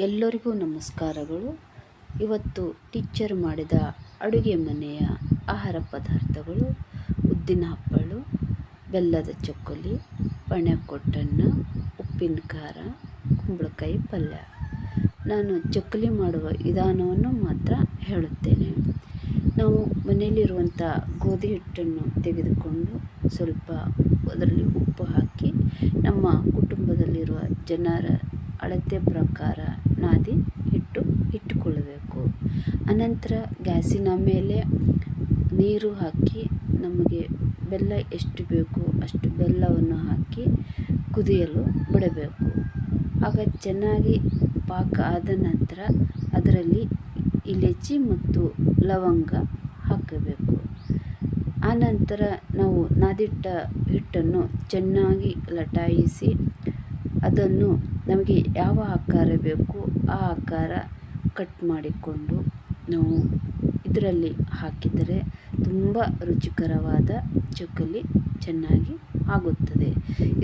ಎಲ್ಲರಿಗೂ ನಮಸ್ಕಾರಗಳು. ಇವತ್ತು ಟೀಚರ್ ಮಾಡಿದ ಅಡುಗೆ ಮನೆಯ ಆಹಾರ ಪದಾರ್ಥಗಳು ಉದ್ದಿನ ಹಪ್ಪಳು ಬೆಲ್ಲದ ಚಕ್ಕುಲಿ, ಪಣೆಕೊಟ್ಟನ್ನ, ಉಪ್ಪಿನ ಖಾರ, ಕುಂಬಳಕಾಯಿ ಪಲ್ಯ. ನಾನು ಚಕ್ಕುಲಿ ಮಾಡುವ ವಿಧಾನವನ್ನು ಮಾತ್ರ ಹೇಳುತ್ತೇನೆ. ನಾವು ಮನೆಯಲ್ಲಿರುವಂಥ ಗೋಧಿ ಹಿಟ್ಟನ್ನು ತೆಗೆದುಕೊಂಡು ಸ್ವಲ್ಪ ಅದರಲ್ಲಿ ಉಪ್ಪು ಹಾಕಿ ನಮ್ಮ ಕುಟುಂಬದಲ್ಲಿರುವ ಜನರ ಅಳತೆ ಪ್ರಕಾರ ನಾದಿ ಹಿಟ್ಟು ಇಟ್ಟುಕೊಳ್ಳಬೇಕು. ಅನಂತರ ಗ್ಯಾಸಿನ ಮೇಲೆ ನೀರು ಹಾಕಿ ನಮಗೆ ಬೆಲ್ಲ ಎಷ್ಟು ಬೇಕು ಅಷ್ಟು ಬೆಲ್ಲವನ್ನು ಹಾಕಿ ಕುದಿಯಲು ಬಿಡಬೇಕು. ಆಗ ಚೆನ್ನಾಗಿ ಪಾಕ ಆದ ನಂತರ ಅದರಲ್ಲಿ ಇಲಿಚಿ ಮತ್ತು ಲವಂಗ ಹಾಕಬೇಕು. ಆನಂತರ ನಾವು ನಾದಿಟ್ಟ ಹಿಟ್ಟನ್ನು ಚೆನ್ನಾಗಿ ಲಟಾಯಿಸಿ ಅದನ್ನು ನಮಗೆ ಯಾವ ಆಕಾರ ಬೇಕು ಆ ಆಕಾರ ಕಟ್ ಮಾಡಿಕೊಂಡು ನಾವು ಇದರಲ್ಲಿ ಹಾಕಿದರೆ ತುಂಬ ರುಚಿಕರವಾದ ಚಕ್ಕಲಿ ಚೆನ್ನಾಗಿ ಆಗುತ್ತದೆ.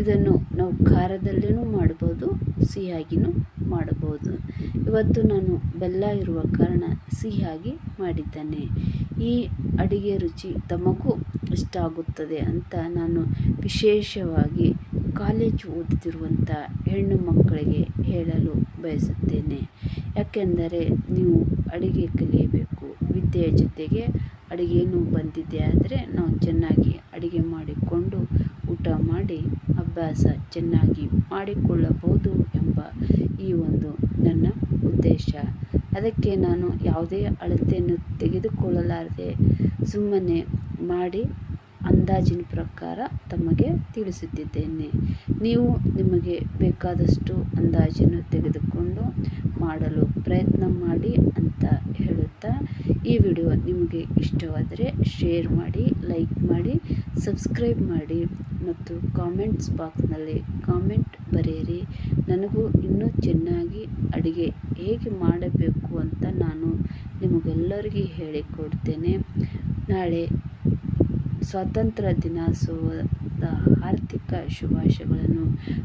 ಇದನ್ನು ನಾವು ಖಾರದಲ್ಲಿಯೂ ಮಾಡ್ಬೋದು ಸಿಹಿಯಾಗಿಯೂ ಮಾಡಬಹುದು ಇವತ್ತು ನಾನು ಬೆಲ್ಲ ಇರುವ ಕಾರಣ ಸಿಹಿಯಾಗಿ ಮಾಡಿದ್ದೇನೆ. ಈ ಅಡಿಗೆ ರುಚಿ ತಮಗೂ ಇಷ್ಟ ಆಗುತ್ತದೆ ಅಂತ ನಾನು ವಿಶೇಷವಾಗಿ ಕಾಲೇಜ್ ಓದುತ್ತಿರುವಂಥ ಹೆಣ್ಣು ಮಕ್ಕಳಿಗೆ ಹೇಳಲು ಬಯಸುತ್ತೇನೆ. ಯಾಕೆಂದರೆ ನೀವು ಅಡುಗೆ ಕಲಿಯಬೇಕು. ವಿದ್ಯೆಯ ಜೊತೆಗೆ ಅಡುಗೆಯೂ ಬಂದಿದೆ ಆದರೆ ನಾವು ಚೆನ್ನಾಗಿ ಅಡುಗೆ ಮಾಡಿಕೊಂಡು ಊಟ ಮಾಡಿ ಅಭ್ಯಾಸ ಚೆನ್ನಾಗಿ ಮಾಡಿಕೊಳ್ಳಬಹುದು ಎಂಬ ಈ ಒಂದು ನನ್ನ ಉದ್ದೇಶ. ಅದಕ್ಕೆ ನಾನು ಯಾವುದೇ ಅಳತೆಯನ್ನು ತೆಗೆದುಕೊಳ್ಳಲಾರದೆ ಸುಮ್ಮನೆ ಮಾಡಿ ಅಂದಾಜಿನ ಪ್ರಕಾರ ತಮಗೆ ತಿಳಿಸುತ್ತಿದ್ದೇನೆ. ನೀವು ನಿಮಗೆ ಬೇಕಾದಷ್ಟು ಅಂದಾಜನ್ನು ತೆಗೆದುಕೊಂಡು ಮಾಡಲು ಪ್ರಯತ್ನ ಮಾಡಿ ಅಂತ ಹೇಳುತ್ತಾ, ಈ ವಿಡಿಯೋ ನಿಮಗೆ ಇಷ್ಟವಾದರೆ ಶೇರ್ ಮಾಡಿ, ಲೈಕ್ ಮಾಡಿ, ಸಬ್ಸ್ಕ್ರೈಬ್ ಮಾಡಿ ಮತ್ತು ಕಾಮೆಂಟ್ಸ್ ಬಾಕ್ಸ್ನಲ್ಲಿ ಕಾಮೆಂಟ್ ಬರೆಯಿರಿ. ನನಗೂ ಇನ್ನೂ ಚೆನ್ನಾಗಿ ಅಡುಗೆ ಹೇಗೆ ಮಾಡಬೇಕು ಅಂತ ನಾನು ನಿಮಗೆಲ್ಲರಿಗೂ ಹೇಳಿಕೊಡ್ತೇನೆ. ನಾಳೆ ಸ್ವಾತಂತ್ರ್ಯ ದಿನೋತ್ಸವದ ಆರ್ಥಿಕ ಶುಭಾಶಯಗಳನ್ನು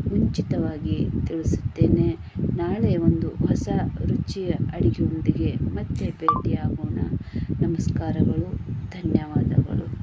ಮುಂಚಿತವಾಗಿ ತಿಳಿಸುತ್ತೇನೆ. ನಾಳೆ ಒಂದು ಹೊಸ ರುಚಿಯ ಅಡುಗೆಯೊಂದಿಗೆ ಮತ್ತೆ ಭೇಟಿಯಾಗೋಣ. ನಮಸ್ಕಾರಗಳು, ಧನ್ಯವಾದಗಳು.